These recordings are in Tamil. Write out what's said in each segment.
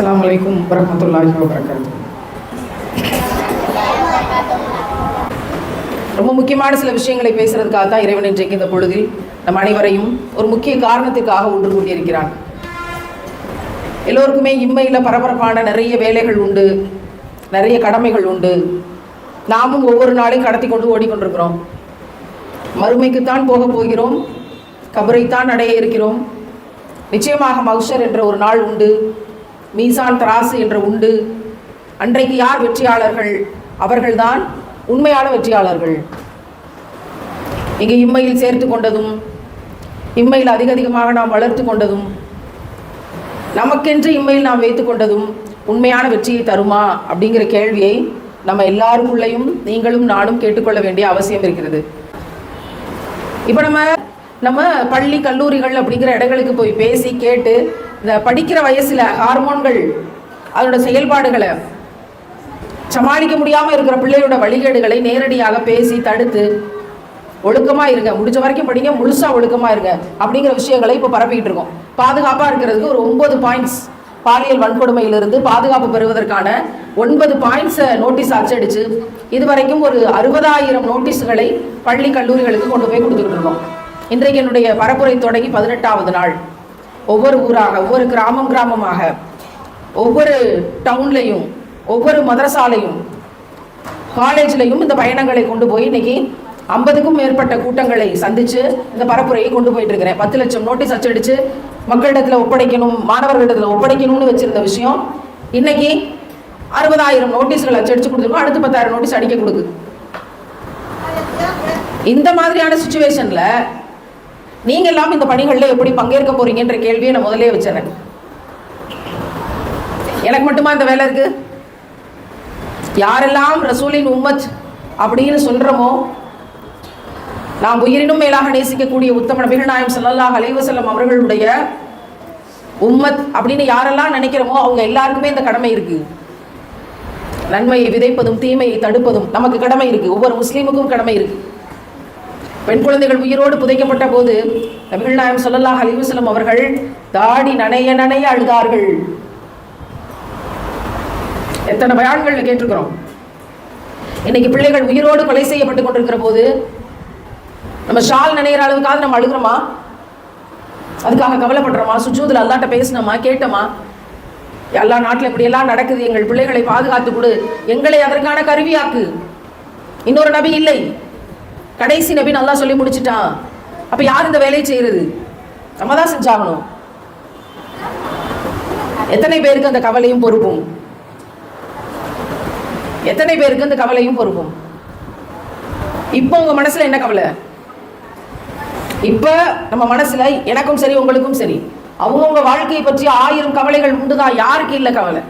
அஸ்லாம் வலைக்கும் வரமத்துல்லாஹி வபரகாத்துஹு ரொம்ப முக்கியமான சில விஷயங்களை பேசுறதுக்காக தான் இறைவன் இன்றைக்கு இந்த பொழுதில் நம் அனைவரையும் ஒரு முக்கிய காரணத்திற்காக ஒன்று கூட்டியிருக்கிறான் எல்லோருக்குமே இம்மையில் பரபரப்பான நிறைய வேலைகள் உண்டு நிறைய கடமைகள் உண்டு. நாமும் ஒவ்வொரு நாளையும் கடத்தி கொண்டு ஓடிக்கொண்டிருக்கிறோம். மறுமைக்குத்தான் போக போகிறோம் கபரைத்தான் அடைய இருக்கிறோம். நிச்சயமாக மகுஷர் என்ற ஒரு நாள் உண்டு. மீசான் தராசு என்ற உண்டு. அன்றைக்கு யார் வெற்றியாளர்கள்? அவர்கள்தான் உண்மையான வெற்றியாளர்கள். இங்கே இம்மையில் சேர்த்து கொண்டதும் இம்மையில் அதிக அதிகமாக நாம் வளர்த்து கொண்டதும் நமக்கென்று இம்மையில் நாம் வைத்து கொண்டதும் உண்மையான வெற்றியை தருமா அப்படிங்கிற கேள்வியை நம்ம எல்லாருக்குள்ளேயும் நீங்களும் நானும் கேட்டுக்கொள்ள வேண்டிய அவசியம் இருக்கிறது. இப்போ நம்ம நம்ம பள்ளி கல்லூரிகள் அப்படிங்கிற இடங்களுக்கு போய் பேசி கேட்டு இந்த படிக்கிற வயசில் ஹார்மோன்கள் அதனோட செயல்பாடுகளை சமாளிக்க முடியாமல் இருக்கிற பிள்ளையோட வழிகேடுகளை நேரடியாக பேசி தடுத்து ஒழுக்கமாக இருங்க. முடிஞ்ச வரைக்கும் படிங்க முழுசா ஒழுக்கமாக இருங்க அப்படிங்கிற விஷயங்களை இப்போ பரப்பிக்கிட்டு இருக்கோம். பாதுகாப்பாக இருக்கிறதுக்கு ஒரு ஒன்பது பாயிண்ட்ஸ் பாலியல் வன்கொடுமையிலிருந்து பாதுகாப்பு பெறுவதற்கான ஒன்பது பாயிண்ட்ஸை நோட்டீஸ் அச்சடிச்சு இதுவரைக்கும் ஒரு அறுபதாயிரம் நோட்டீஸ்களை பள்ளி கல்லூரிகளுக்கு கொண்டு போய் கொடுத்துக்கிட்டு இருக்கோம். இன்றைக்கு என்னுடைய பரப்புரை தொடங்கி பதினெட்டாவது நாள். ஒவ்வொரு ஊராக ஒவ்வொரு கிராமம் கிராமமாக ஒவ்வொரு டவுன்லையும் ஒவ்வொரு மதரசாலையும் காலேஜ்லையும் இந்த பயணங்களை கொண்டு போய் இன்னைக்கு ஐம்பதுக்கும் மேற்பட்ட கூட்டங்களை சந்திச்சு இந்த பரப்புரையை கொண்டு போயிட்டு இருக்கிறேன் பத்து லட்சம் நோட்டீஸ் அச்சடிச்சு மக்களிடத்தில் ஒப்படைக்கணும் மாணவர்களிடத்தில் ஒப்படைக்கணும்னு வச்சிருந்த விஷயம் இன்னைக்கு அறுபதாயிரம் நோட்டீஸ்கள் அச்சடிச்சு கொடுத்துருக்கோம். அடுத்து பத்தாயிரம் நோட்டீஸ் அடிக்க கொடுக்கு. இந்த மாதிரியான சுச்சுவேஷன்ல நீங்கெல்லாம் இந்த பணிகளில் எப்படி பங்கேற்க போறீங்கன்ற கேள்வியை நான் முதலே வச்சிடறேன் எனக்கு மட்டுமா இந்த வேலை இருக்கு? யாரெல்லாம் ரசூலின் உம்மத் அப்படின்னு சொல்கிறோமோ நாம் உயிரினும் மேலாக நேசிக்கக்கூடிய உத்தம நபிகள் நாயம் ஸல்லல்லாஹு அலைவசல்லம் அவர்களுடைய உம்மத் அப்படின்னு யாரெல்லாம் நினைக்கிறோமோ அவங்க எல்லாருக்குமே இந்த கடமை இருக்கு. நன்மையை விதைப்பதும் தீமையை தடுப்பதும் நமக்கு கடமை இருக்கு. ஒவ்வொரு முஸ்லீமுக்கும் கடமை இருக்கு. பெண் குழந்தைகள் உயிரோடு புதைக்கப்பட்ட போது நபிகள் நாயம் ஸல்லல்லாஹு அலைஹி அவர்கள் தாடி நனைய நனைய அழுதார்கள். எத்தனை பயான்கள் கேட்டிருக்கிறோம். இன்னைக்கு பிள்ளைகள் உயிரோடு கொலை செய்யப்பட்டு கொண்டிருக்கிற போது நம்ம ஷால் நினைகிற அளவுக்காவது நம்ம அழுகிறோமா? அதுக்காக கவலைப்படுறோமா? சுஜூதில் அல்லாட்ட பேசினோமா? கேட்டோமா? எல்லா நாட்டில் இப்படியெல்லாம் நடக்குது. எங்கள் பிள்ளைகளை பாதுகாத்து கொடு. எங்களை அதற்கான கருவியாக்கு. இன்னொரு நபி இல்லை. கடைசி நபி நல்லா சொல்லி முடிச்சிட்டான் அப்ப யார் இந்த வேலையை செய்யறது? நம்ம தான் செஞ்சாகணும். எத்தனை பேருக்கு அந்த கவலையும் பொறுப்பும்? எத்தனை பேருக்கு அந்த கவலையும் பொறுப்பும்? இப்போ உங்க மனசுல என்ன கவலை? இப்ப நம்ம மனசுல எனக்கும் சரி உங்களுக்கும் சரி அவங்கவுங்க வாழ்க்கையை பற்றி ஆயிரம் கவலைகள் உண்டுதான் யாருக்கு இல்லை கவலை?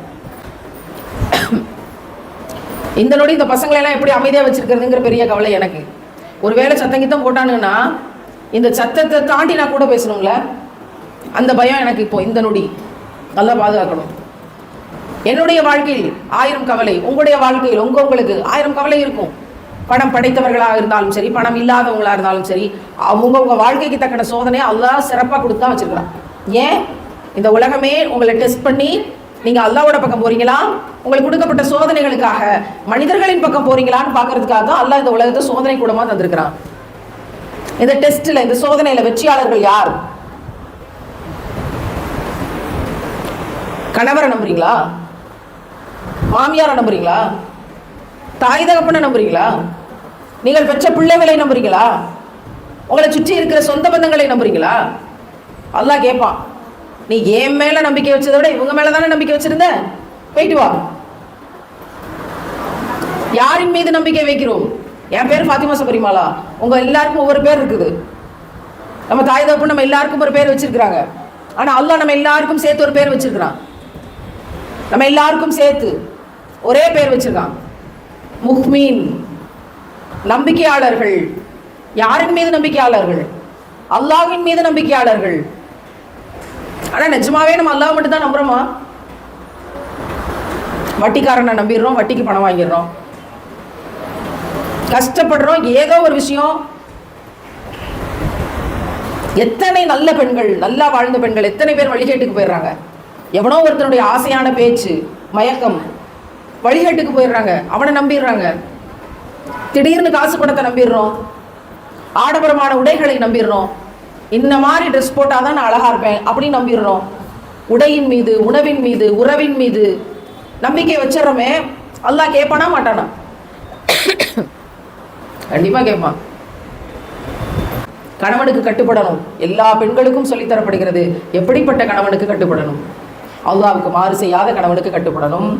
இந்த நொடி இந்த பசங்களை எல்லாம் எப்படி அமைதியா வச்சிருக்கிறதுங்கிற பெரிய கவலை எனக்கு. ஒருவேளை சத்தங்கித்தம் போட்டானுங்கன்னா இந்த சத்தத்தை தாண்டி நான் கூட பேசணுங்கள அந்த பயம் எனக்கு இப்போ இந்த நொடி. நல்லா பாதுகாக்கணும். என்னுடைய வாழ்க்கையில் ஆயிரம் கவலை உங்களுடைய வாழ்க்கையில் உங்க உங்களுக்கு ஆயிரம் கவலை இருக்கும். பணம் படைத்தவர்களாக இருந்தாலும் சரி பணம் இல்லாதவங்களாக இருந்தாலும் சரி அவங்க வாழ்க்கைக்கு தக்கன சோதனையை அல்லாஹ் சிறப்பாக கொடுத்தா வச்சுருக்கலாம். ஏன்? இந்த உலகமே உங்களை டெஸ்ட் பண்ணி நீங்க அல்லாவோட பக்கம் போறீங்களா? உங்களுக்கு கொடுக்கப்பட்ட சோதனைகளுக்காக மனிதர்களின் பக்கம் போறீங்களான்னு பார்க்கறதுக்காக தான் அல்லாஹ் இந்த உலகத்தை சோதனை கூடமா தந்திருக்கிறான். இந்த டெஸ்ட்ல இந்த சோதனையில வெற்றியாளர்கள் யார்? கணவரை நம்புறீங்களா? மாமியாரை நம்புறீங்களா? தாய் தகப்பனை நம்புறீங்களா? நீங்கள் பெற்ற பிள்ளைகளை நம்புறீங்களா? உங்களை சுற்றி இருக்கிற சொந்த பந்தங்களை நம்புறீங்களா? அல்லாஹ் கேட்பான். நீ என் மேல நம்பிக்கை வச்சதை விட இவங்க மேல தானே நம்பிக்கை வச்சிருந்த? போயிட்டு வா. யாரின் மீது நம்பிக்கை வைக்கிறோம்? என் பேர் ஃபாத்திமா சபரிமாலா உங்க எல்லாருக்கும் ஒவ்வொரு பேர் இருக்குது. நம்ம தாய் தப்பு நம்ம எல்லாருக்கும் ஒரு பேர் வச்சிருக்கிறாங்க. ஆனா அல்லாஹ் நம்ம எல்லாருக்கும் சேர்த்து ஒரு பேர் வச்சிருக்கிறான். நம்ம எல்லாருக்கும் சேர்த்து ஒரே பேர் வச்சிருக்கான். முஹ்மீன் நம்பிக்கையாளர்கள். யாரின் மீது நம்பிக்கையாளர்கள்? அல்லாஹின் மீது நம்பிக்கையாளர்கள். ஆனால் நிஜமாவே நம்ம அல்லாஹ் மட்டும் தான் நம்புறோமா? வட்டிக்காரனை நம்பிடுறோம் வட்டிக்கு பணம் வாங்கிடுறோம். கஷ்டப்படுறோம் ஏதோ ஒரு விஷயம். எத்தனை நல்ல பெண்கள் நல்லா வாழ்ந்த பெண்கள் எத்தனை பேர் வழிகேட்டுக்கு போயிடுறாங்க? எவனோ ஒருத்தனுடைய ஆசையான பேச்சு மயக்கம் வழிகேட்டுக்கு போயிடுறாங்க. அவனை நம்பிடுறாங்க. திடீர்னு காசு பணத்தை நம்பிடுறோம். ஆடம்பரமான உடைகளை நம்பிடுறோம். இந்த மாதிரி ட்ரெஸ் போட்டால் தான் நான் அழகாக இருப்பேன் அப்படின்னு நம்பிடுறோம். உடையின் மீது உணவின் மீது உறவின் மீது நம்பிக்கை வச்சிடறோமே. அல்லா கேட்பானா மாட்டானா? கண்டிப்பாக கேட்பான் கணவனுக்கு கட்டுப்படணும். எல்லா பெண்களுக்கும் சொல்லித் தரப்படுகிறது. எப்படிப்பட்ட கணவனுக்கு கட்டுப்படணும்? அல்லாவுக்கு மாறு செய்யாத கணவனுக்கு கட்டுப்படணும்.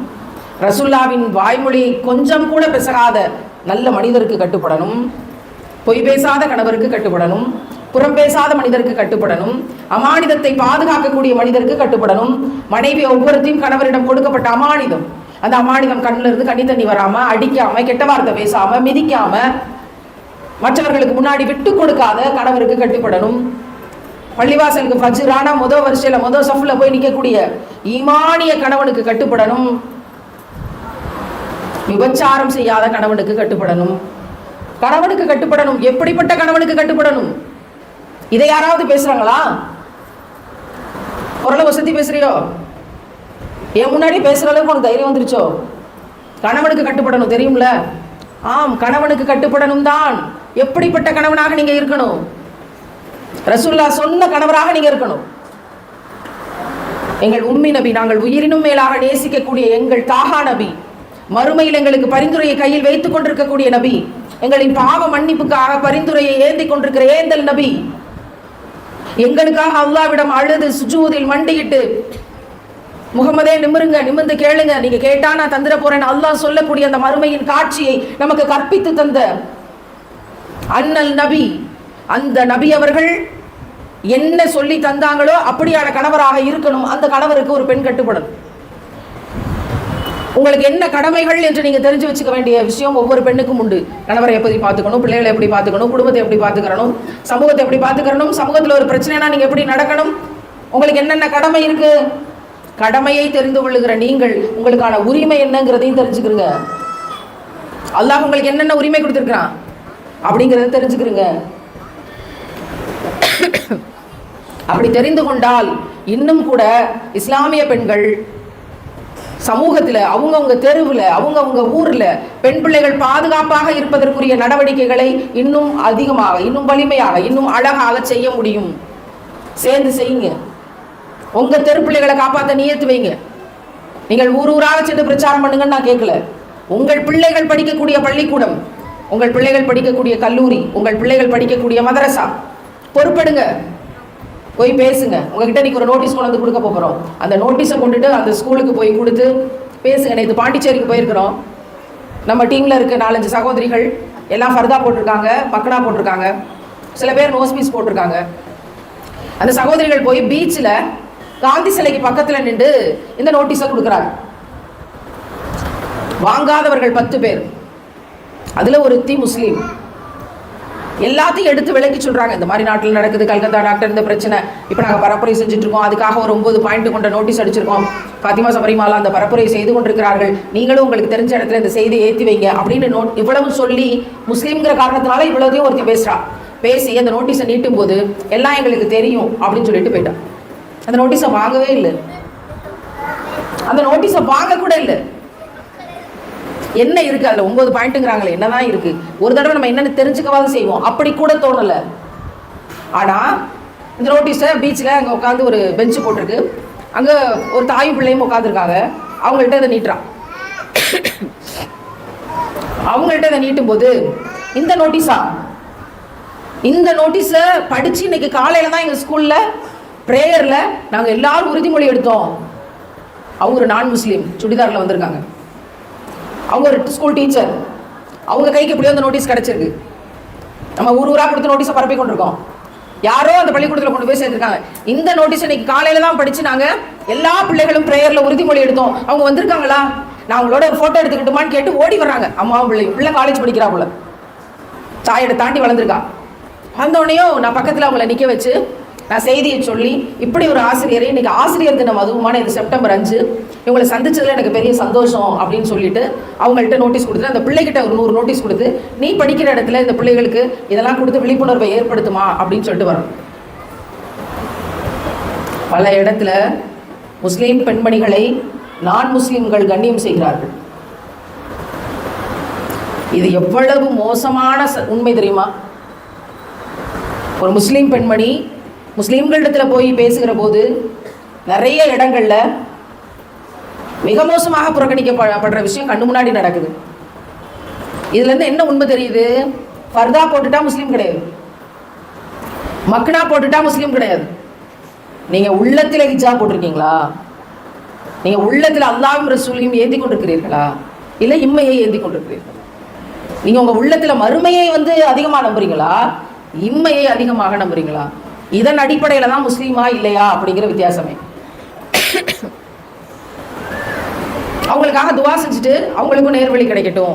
ரசுல்லாவின் வாய்மொழி கொஞ்சம் கூட பிசகாத நல்ல மனிதருக்கு கட்டுப்படணும். பொய் பேசாத கணவருக்கு கட்டுப்படணும். புறம் பேசாத மனிதருக்கு கட்டுப்படணும். அமானிதத்தை பாதுகாக்கக்கூடிய மனிதருக்கு கட்டுப்படணும். மனைவி ஒவ்வொருத்தையும் கணவரிடம் கொடுக்கப்பட்ட அமானிதம். அந்த அமானிதம் கண்ணில் இருந்து கண்ணி தண்ணி வராம அடிக்காம கெட்ட வார்த்தை பேசாம மிதிக்காம மற்றவர்களுக்கு முன்னாடி விட்டு கொடுக்காத கணவருக்கு கட்டுப்படணும். பள்ளிவாசலுக்கு ஃபஜ்ரானா முத வரிசையில முத சஃப்ல போய் நிற்கக்கூடிய ஈமானிய கணவனுக்கு கட்டுப்படணும். விபச்சாரம் செய்யாத கணவனுக்கு கட்டுப்படணும். கணவனுக்கு கட்டுப்படணும். எப்படிப்பட்ட கணவனுக்கு கட்டுப்படணும்? இதை யாராவது பேசுறாங்களா? குரலை வசதி பேசுறியோ என் முன்னாடி பேசுற அளவுக்கு உனக்கு தைரியம் வந்துருச்சோ? கணவனுக்கு கட்டுப்படணும் தெரியும்ல? ஆம் கணவனுக்கு கட்டுப்படணும் தான். எப்படிப்பட்ட கணவனாக நீங்க இருக்கணும்? ரசூல்லா சொன்ன கணவராக நீங்க இருக்கணும். எங்கள் உம்மி நபி நாங்கள் உயிரினும் மேலாக நேசிக்கக்கூடிய எங்கள் தாகா நபி மறுமையில் எங்களுக்கு பரிந்துரையை கையில் வைத்துக் கொண்டிருக்கக்கூடிய நபி எங்களின் பாவ மன்னிப்புக்காக பரிந்துரையை ஏந்தி கொண்டிருக்கிற ஏந்தல் நபி எங்களுக்காக அல்லாவிடம் அழுது சுஜூதில் மண்டியிட்டு முகமதே நிமிருங்க நிமிர்ந்து கேளுங்க. நீங்க கேட்டா நான் தந்துட போறேன் அல்லாஹ் சொல்லக்கூடிய அந்த மறுமையின் காட்சியை நமக்கு கற்பித்து தந்த அண்ணல் நபி. அந்த நபி அவர்கள் என்ன சொல்லி தந்தாங்களோ அப்படியான கணவராக இருக்கணும். அந்த கணவருக்கு ஒரு பெண் கட்டுப்படணும் உங்களுக்கு என்ன கடமைகள் என்று நீங்கள் தெரிஞ்சு வச்சுக்க வேண்டிய விஷயம் ஒவ்வொரு பெண்ணுக்கும் உண்டு. கணவரை எப்படி பார்த்துக்கணும் பிள்ளைகளை எப்படி பார்த்துக்கணும் குடும்பத்தை எப்படி பார்த்துக்கணும் சமூகத்தை எப்படி பார்த்துக்கணும் சமூகத்தில் ஒரு பிரச்சனைனா நீங்கள் எப்படி நடக்கணும்? உங்களுக்கு என்னென்ன கடமை இருக்கு? கடமையை தெரிந்து கொள்ளுகிற நீங்கள் உங்களுக்கான உரிமை என்னங்கிறதையும் தெரிஞ்சுக்கிறீங்க அல்லாஹ் உங்களுக்கு என்னென்ன உரிமை கொடுத்துருக்குறான்? அப்படிங்கிறத தெரிஞ்சுக்கிறீங்க அப்படி தெரிந்து கொண்டால் இன்னும் கூட இஸ்லாமிய பெண்கள் சமூகத்தில் அவங்கவுங்க தெருவில் அவங்கவுங்க ஊரில் பெண் பிள்ளைகள் பாதுகாப்பாக இருப்பதற்குரிய நடவடிக்கைகளை இன்னும் அதிகமாக இன்னும் வலிமையாக இன்னும் அழகாக செய்ய முடியும். சேர்ந்து செய்யுங்க. உங்க தெரு பிள்ளைகளை காப்பாற்ற நியத்து வைங்க. நீங்கள் ஊர் ஊராக சென்று பிரச்சாரம் பண்ணுங்கன்னு நான் கேட்கல உங்கள் பிள்ளைகள் படிக்கக்கூடிய பள்ளிக்கூடம் உங்கள் பிள்ளைகள் படிக்கக்கூடிய கல்லூரி உங்கள் பிள்ளைகள் படிக்கக்கூடிய மதரசா பொறுப்படுங்க. போய் பேசுங்க. உங்ககிட்ட நீங்கள் ஒரு நோட்டீஸ் கொண்டு வந்து கொடுக்க போகிறோம். அந்த நோட்டீஸை கொண்டுட்டு அந்த ஸ்கூலுக்கு போய் கொடுத்து பேசுங்க. நேற்று பாண்டிச்சேரிக்கு போயிருக்கிறோம். நம்ம டீமில் இருக்க நாலஞ்சு சகோதரிகள் எல்லாம் ஃபர்தா போட்டிருக்காங்க மக்கனா போட்டிருக்காங்க. சில பேர் நோஸ் பீஸ் போட்டிருக்காங்க. அந்த சகோதரிகள் போய் பீச்சில் காந்தி சிலைக்கு பக்கத்தில் நின்று இந்த நோட்டீஸை கொடுக்குறாங்க. வாங்காதவர்கள் பத்து பேர். அதில் ஒரு தி முஸ்லீம். எல்லாத்தையும் எடுத்து விளங்கி சொல்றாங்க. இந்த மாதிரி நாட்டில் நடக்குது கல்கத்தா டாக்டர் இந்த பிரச்சனை. இப்போ நாங்கள் பரப்புரை செஞ்சுட்டு இருக்கோம் அதுக்காக ஒரு ஒன்பது பாயிண்ட் கொண்ட நோட்டீஸ் அடிச்சிருக்கோம். பாத்திமா சபரிமாலா அந்த பரப்புரை செய்து கொண்டிருக்கிறார்கள். நீங்களும் உங்களுக்கு தெரிஞ்ச இடத்துல இந்த செய்தியை ஏற்றி வைங்க அப்படின்னு நோட் இவ்வளவு சொல்லி முஸ்லீம்ங்கிற காரணத்தினால இவ்வளவுதையும் ஒருத்தி பேசுறா. பேசி அந்த நோட்டீஸை நீட்டும் போது எல்லாம் எங்களுக்கு தெரியும் அப்படின்னு சொல்லிட்டு போயிட்டான் அந்த நோட்டீஸை வாங்கவே இல்லை. அந்த நோட்டீஸை வாங்க கூட இல்லை. என்ன இருக்கு? அதில் ஒன்பது பாயிண்ட்டுங்கிறாங்களே என்னதான் இருக்கு? ஒரு தடவை நம்ம என்னென்னு தெரிஞ்சுக்கவாது செய்வோம். அப்படி கூட தோணல. ஆனா இந்த நோட்டீஸை பீச்சில் அங்கே உட்காந்து ஒரு பெஞ்சு போட்டிருக்கு. அங்கே ஒரு தாயும் பிள்ளையும் உட்காந்துருக்காங்க அவங்கள்ட்ட இதை நீட்டுறான் அவங்கள்ட்ட இதை நீட்டும் போது இந்த நோட்டீஸா இந்த நோட்டீஸை படிச்சு இன்னைக்கு காலையில தான் எங்கள் ஸ்கூல்ல ப்ரேயரில் நாங்கள் எல்லாரும் உறுதிமொழி எடுத்தோம். அவங்க ஒரு நான் முஸ்லீம் சுடிதாரில் வந்திருக்காங்க. அவங்க ஒரு ஸ்கூல் டீச்சர் அவங்க கைக்கு எப்படியோ அந்த நோட்டீஸ் கிடச்சிருக்கு. நம்ம ஊர் ஊராக கொடுத்து நோட்டீஸை பரப்பி கொண்டிருக்கோம். யாரோ அந்த பள்ளிக்கூடத்தில் கொண்டு போய் சேர்த்துருக்காங்க இந்த நோட்டீஸ் இன்னைக்கு காலையில தான் படிச்சு நாங்கள் எல்லா பிள்ளைகளும் ப்ரேயரில் உறுதிமொழி எடுத்தோம். அவங்க வந்திருக்காங்களா? நான் அவங்களோட ஒரு ஃபோட்டோ எடுத்துக்கிட்டுமான்னு கேட்டு ஓடி வர்றாங்க. அம்மாவும் பிள்ளை பிள்ளை காலேஜ் படிக்கிறா போல. சாயடை தாண்டி வளர்ந்துருக்கா. வந்தோடனையும் நான் பக்கத்தில் அவங்கள நிற்க வச்சு நான் செய்தியை சொல்லி இப்படி ஒரு ஆசிரியரை இன்னைக்கு ஆசிரியர் தினம் அதுவுமான இது செப்டம்பர் அஞ்சு இவங்களை சந்திச்சதுல எனக்கு பெரிய சந்தோஷம் அப்படின்னு சொல்லிட்டு அவங்கள்ட்ட நோட்டீஸ் கொடுத்து அந்த பிள்ளைகிட்ட ஒரு நூறு நோட்டீஸ் கொடுத்து நீ படிக்கிற இடத்துல இந்த பிள்ளைகளுக்கு இதெல்லாம் கொடுத்து விழிப்புணர்வை ஏற்படுத்துமா? அப்படின்னு சொல்லிட்டு வரோம். பல இடத்துல முஸ்லீம் பெண்மணிகளை நான் முஸ்லீம்கள் கண்ணியம் செய்கிறார்கள். இது எவ்வளவு மோசமான ச- உண்மை தெரியுமா? ஒரு முஸ்லீம் பெண்மணி முஸ்லீம்களிடத்தில் போய் பேசுகிற போது நிறைய இடங்களில் மிக மோசமாக புறக்கணிக்கப்படுற விஷயம் கண்ணு முன்னாடி நடக்குது. இதுலேருந்து என்ன உண்மை தெரியுது? ஃபர்தா போட்டுட்டா முஸ்லீம் கிடையாது. மக்னா போட்டுட்டா முஸ்லீம் கிடையாது. நீங்கள் உள்ளத்தில் ஹிஜா போட்டிருக்கீங்களா? நீங்கள் உள்ளத்தில் அல்லாவும் ரசூலையும் ஏந்தி கொண்டிருக்கிறீர்களா? இல்லை இம்மையை ஏந்தி கொண்டிருக்கிறீர்களா? நீங்கள் உங்கள் உள்ளத்தில் மறுமையை வந்து அதிகமாக நம்புறீங்களா? இம்மையை அதிகமாக நம்புறீங்களா? இதன் அடிப்படையில் தான் முஸ்லீமா இல்லையா அப்படிங்கிற வித்தியாசமே. அவங்களுக்காக துவா செஞ்சுட்டு அவங்களுக்கும் நேர்வழி கிடைக்கட்டும்.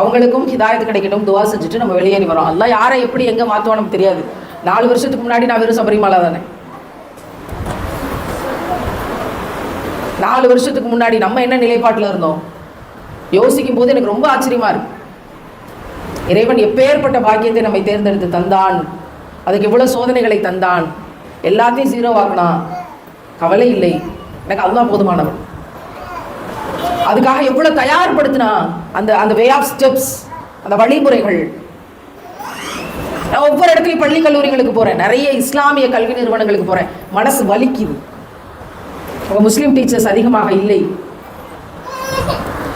அவங்களுக்கும் ஹிதாயத்து கிடைக்கட்டும் துவா செஞ்சுட்டு நம்ம வெளியேறி வரோம். அல்லாஹ் யாரை எப்படி எங்கே மாற்றுவோம் நமக்கு தெரியாது. நாலு வருஷத்துக்கு முன்னாடி நான் வெறும் சபரிமலா தானே. நாலு வருஷத்துக்கு முன்னாடி நம்ம என்ன நிலைப்பாட்டில் இருந்தோம்? யோசிக்கும் போது எனக்கு ரொம்ப ஆச்சரியமாக இருக்கு. இறைவன் எப்பேற்பட்ட பாக்கியத்தை நம்மை தேர்ந்தெடுத்து தந்தான் அதுக்கு இவ்வளோ சோதனைகளை தந்தான். எல்லாத்தையும் ஜீரோ ஆக்கினான் கவலை இல்லை. எனக்கு அதுதான் போதுமானவன். அதுக்காக எவ்வளோ தயார்படுத்தினா அந்த அந்த வே ஆஃப் ஸ்டெப்ஸ் அந்த வழிமுறைகள். நான் ஒவ்வொரு இடத்துலையும் பள்ளி கல்லூரிகளுக்கு போகிறேன் நிறைய இஸ்லாமிய கல்வி நிறுவனங்களுக்கு போகிறேன் மனசு வலிக்குது. உங்க முஸ்லீம் டீச்சர்ஸ் அதிகமாக இல்லை.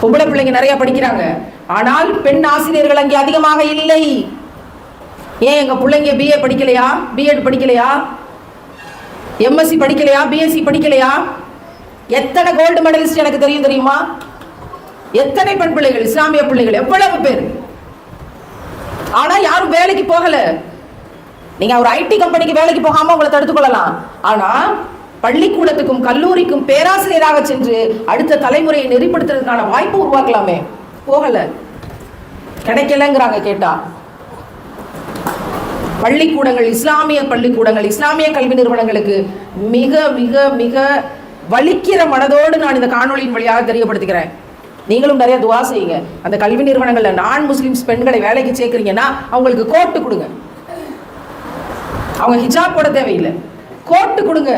பொம்பளை பிள்ளைங்க நிறைய படிக்கிறாங்க. ஆனால் பெண் ஆசிரியர்கள் அங்கே அதிகமாக இல்லை. ஏன் எங்கள் பிள்ளைங்க பிஏ படிக்கலையா? பிஎட் படிக்கலையா? எம்எஸ்சி படிக்கலையா? பிஎஸ்சி படிக்கலையா? எத்தனை கோல்டு மெடலிஸ்ட் எனக்கு தெரியும் தெரியுமா? எத்தனை பெண் பிள்ளைகள் இஸ்லாமிய பிள்ளைகள் எவ்வளவு பேர்? ஆனால் யாரும் வேலைக்கு போகல. நீங்க ஒரு ஐடி கம்பெனிக்கு வேலைக்கு போகாம உங்களை தடுத்துக் கொள்ளலாம். ஆனா பள்ளிக்கூடத்துக்கும் கல்லூரிக்கும் பேராசிரியராக சென்று அடுத்த தலைமுறையை நெறிப்படுத்துறதுக்கான வாய்ப்பு உருவாக்கலாமே. போகல. கிடைக்கலங்கிறாங்க கேட்டா. பள்ளிக்கூடங்கள் இஸ்லாமிய பள்ளிக்கூடங்கள் இஸ்லாமிய கல்வி நிறுவனங்களுக்கு மிக மிக மிக வலிக்கிற மனதோடு நான் இந்த காணொளியின் வழியாக தெரியப்படுத்துகிறேன். நீங்களும் நிறைய துவா செய்யுங்க. அந்த கல்வி நிறுவனங்களில் நான் முஸ்லிம்ஸ் பெண்களை வேலைக்கு சேர்க்குறீங்கன்னா அவங்களுக்கு கோட்டு கொடுங்க. அவங்க ஹிஜாப் போட தேவையில்லை. கோட்டு கொடுங்க.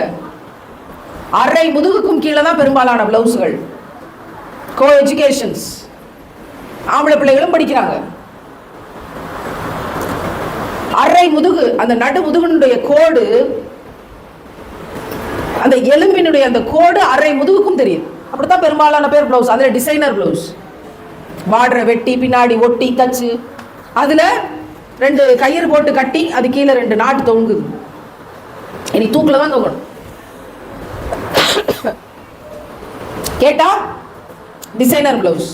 அரை முதுகுக்கும் கீழே தான் பெரும்பாலான பிளவுஸ்கள் கோ எஜுகேஷன்ஸ் ஆம்பளை பிள்ளைகளும் படிக்கிறாங்க. அரை முதுகு அந்த நடு முதுகனுடைய கோடு அந்த எலும்பினுடைய அந்த கோடு அரை முதுகுக்கும் தெரியுது அப்படித்தான் பெரும்பாலான பேர் பிளவுஸ் அதில் டிசைனர் பிளவுஸ் பார்டரை வெட்டி பின்னாடி ஒட்டி தச்சு. அதில் ரெண்டு கயிறு போட்டு கட்டி அது கீழே ரெண்டு நாட்டு தொங்குது. இனி தூக்கில் தான் தொங்கணும். கேட்டா டிசைனர் பிளவுஸ்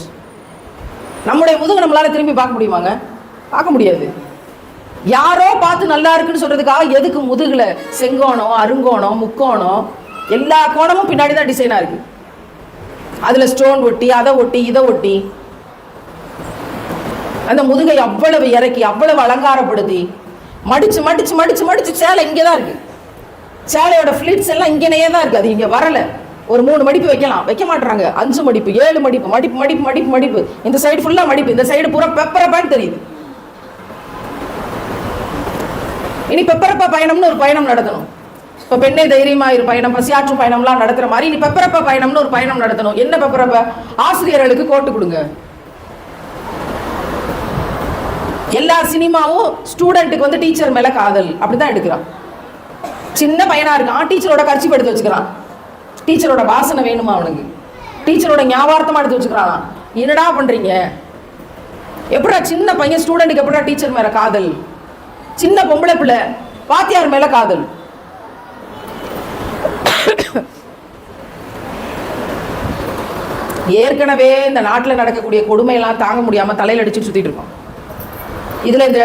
நம்முடைய முதுகு நம்மளால திரும்பி பார்க்க முடியுமாங்க? பார்க்க முடியாது. யாரோ பார்த்து நல்லா இருக்குன்னு சொல்றதுக்காக எதுக்கு முதுகுல செங்கோணம் அருங்கோணம் முக்கோணம்? எல்லா கோணமும் பின்னாடி தான் டிசைனா இருக்கு. அதுல ஸ்டோன் ஒட்டி அதை ஒட்டி இதை ஒட்டி. அந்த முதுகை அவ்வளவு இறக்கி அவ்வளவு அலங்காரப்படுத்தி மடிச்சு மடிச்சு மடிச்சு மடிச்சு சேலை இங்கே தான் இருக்கு. சேலையோட ஃபிளிட்ஸ் எல்லாம் இங்கேனையே தான் இருக்கு. அது இங்க வரல. ஒரு மூணு மடிப்பு வைக்கலாம். வைக்க மாட்டாங்க அஞ்சு மடிப்பு ஏழு மடிப்பு மடிப்பு மடிப்பு மடிப்பு மடிப்பு. இந்த சைடு ஃபுல்லா மடிப்பு. இந்த சைடு பூரா பெப்பரப்பான்னு தெரியுது. இனி பெப்பரப்ப பயணம்னு ஒரு பயணம் நடத்தணும். இப்போ பெண்ணே தைரியமா இரு பயணம் பசியாற்றும் பயணம்லாம் நடத்துகிற மாதிரி இனி பெப்பரப்ப பயணம்னு ஒரு பயணம் நடத்தணும். என்ன பெப்பரப்ப ஆசிரியர்களுக்கு கோட்டு கொடுங்க. எல்லா சினிமாவும் ஸ்டூடெண்ட்டுக்கு வந்து டீச்சர் மேல காதல். அப்படிதான் எடுக்கிறான். சின்ன பையனா இருக்கான். டீச்சரோட கர்ச்சி எடுத்து வச்சுக்கிறான். டீச்சரோட வாசனை வேணுமா அவனுக்கு? டீச்சரோட ஞாபகார்த்தமா எடுத்து வச்சுக்கிறான்? என்னடா பண்றீங்க? எப்படா சின்ன பையன் ஸ்டூடெண்ட்டுக்கு எப்படா டீச்சர் மேல காதல்? சின்ன பொம்பளை பிள்ளை வாத்தியார் மேல காதல். ஏற்கனவே இந்த நாட்டில் நடக்கக்கூடிய கொடுமையெல்லாம் தாங்க முடியாமல் தலையில் அடிச்சுட்டு சுற்றிட்டு இருக்கோம். இதில் இந்த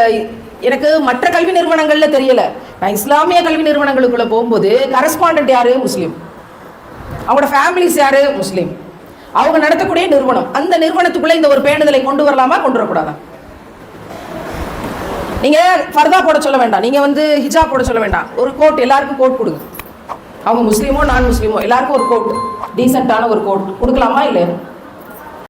எனக்கு மற்ற கல்வி நிறுவனங்களில் தெரியல. நான் இஸ்லாமிய கல்வி நிறுவனங்களுக்குள்ள போகும்போது கரஸ்பாண்டன்ட் யார்? முஸ்லீம். அவங்களோட ஃபேமிலிஸ் யார்? முஸ்லீம். அவங்க நடத்தக்கூடிய நிறுவனம். அந்த நிறுவனத்துக்குள்ளே இந்த ஒரு பேணுதலை கொண்டு வரலாமா? கொண்டு வரக்கூடாதா? நீங்கள் ஃபர்தா போட சொல்ல வேண்டாம். நீங்கள் வந்து ஹிஜாப் போட சொல்ல வேண்டாம். ஒரு கோட் எல்லாருக்கும் கோட் கொடுங்க. அவங்க முஸ்லீமோ நான் முஸ்லீமோ எல்லாருக்கும் ஒரு கோட். டீசெண்டான ஒரு கோட். கொடுக்கலாமா இல்லை